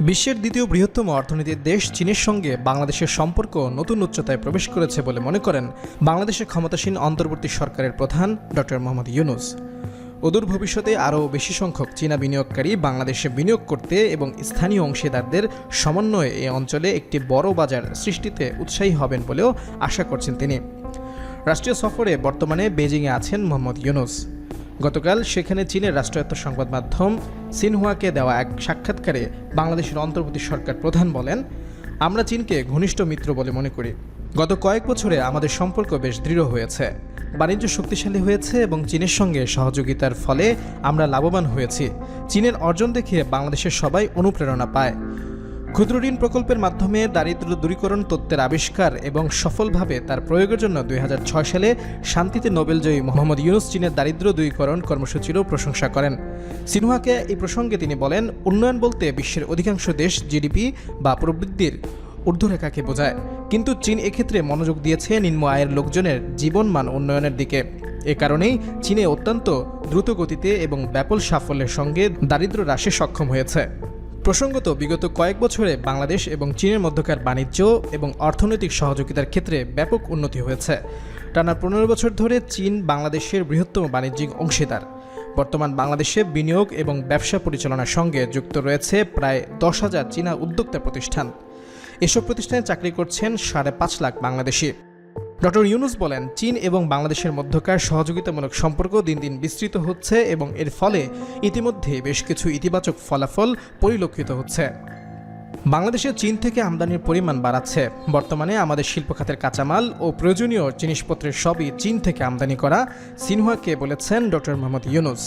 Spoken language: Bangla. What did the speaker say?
বিশ্বের দ্বিতীয় বৃহত্তম অর্থনীতির দেশ চীনের সঙ্গে বাংলাদেশের সম্পর্ক নতুন উচ্চতায় প্রবেশ করেছে বলে মনে করেন বাংলাদেশের ক্ষমতাসীন অন্তর্বর্তী সরকারের প্রধান ডক্টর মোহাম্মদ ইউনুস। অদূর ভবিষ্যতে আরও বেশি সংখ্যক চীনা বিনিয়োগকারী বাংলাদেশে বিনিয়োগ করতে এবং স্থানীয় অংশীদারদের সমন্বয়ে এই অঞ্চলে একটি বড় বাজার সৃষ্টিতে উৎসাহী হবেন বলেও আশা করছেন তিনি। রাষ্ট্রীয় সফরে বর্তমানে বেজিংয়ে আছেন মোহাম্মদ ইউনুস। গতকাল সেখানে চীনের রাষ্ট্রায়ত্ত সংবাদ মাধ্যম সিনহুয়াকে দেওয়া এক সাক্ষাৎকারে বাংলাদেশের অন্তর্বর্তী সরকার প্রধান বলেন, আমরা চীনকে ঘনিষ্ঠ মিত্র বলে মনে করি। গত কয়েক বছরে আমাদের সম্পর্ক বেশ দৃঢ় হয়েছে। বাণিজ্য শক্তিশালী হয়েছে এবং চীনের সঙ্গে সহযোগিতার ফলে আমরা লাভবান হয়েছি। চীনের অর্জন দেখে বাংলাদেশের সবাই অনুপ্রেরণা পায়। ক্ষুদ্র ঋণ প্রকল্পের মাধ্যমে দারিদ্র দূরীকরণ তত্ত্বের আবিষ্কার এবং সফলভাবে তার প্রয়োগের জন্য দুই হাজার ছয় সালে শান্তিতে নোবেলজয়ী মোহাম্মদ ইউনুস চীনের দারিদ্র দূরীকরণ কর্মসূচিরও প্রশংসা করেন। সিনহুয়াকে এই প্রসঙ্গে তিনি বলেন, উন্নয়ন বলতে বিশ্বের অধিকাংশ দেশ জিডিপি বা প্রবৃদ্ধির ঊর্ধ্বরেখাকে বোঝায়। কিন্তু চীন এক্ষেত্রে মনোযোগ দিয়েছে নিম্ন আয়ের লোকজনের জীবনমান উন্নয়নের দিকে। এ কারণেই চীনে অত্যন্ত দ্রুত গতিতে এবং ব্যাপক সাফল্যের সঙ্গে দারিদ্র হ্রাসে সক্ষম হয়েছে। প্রসঙ্গত বিগত কয়েক বছরে বাংলাদেশ এবং চীনের মধ্যকার বাণিজ্য এবং অর্থনৈতিক সহযোগিতার ক্ষেত্রে ব্যাপক উন্নতি হয়েছে। টানা পনেরো বছর ধরে চীন বাংলাদেশের বৃহত্তম বাণিজ্যিক অংশীদার। বর্তমান বাংলাদেশে বিনিয়োগ এবং ব্যবসা পরিচালনার সঙ্গে যুক্ত রয়েছে প্রায় দশ হাজার চীনা উদ্যোক্তা প্রতিষ্ঠান। এসব প্রতিষ্ঠানে চাকরি করছেন সাড়ে পাঁচ লাখ বাংলাদেশি। ডক্টর ইউনুস বলেন, চীন এবং বাংলাদেশের মধ্যকার সহযোগিতামূলক সম্পর্ক দিন দিন বিস্তৃত হচ্ছে এবং এর ফলে ইতিমধ্যে বেশ কিছু ইতিবাচক ফলাফল পরিলক্ষিত হচ্ছে। বাংলাদেশে চীন থেকে আমদানির পরিমাণ বাড়াচ্ছে। বর্তমানে আমাদের শিল্প খাতের কাঁচামাল ও প্রয়োজনীয় জিনিসপত্রের সবই চীন থেকে আমদানি করা। সিনহুয়াকে বলেছেন ডক্টর মোহাম্মদ ইউনুস।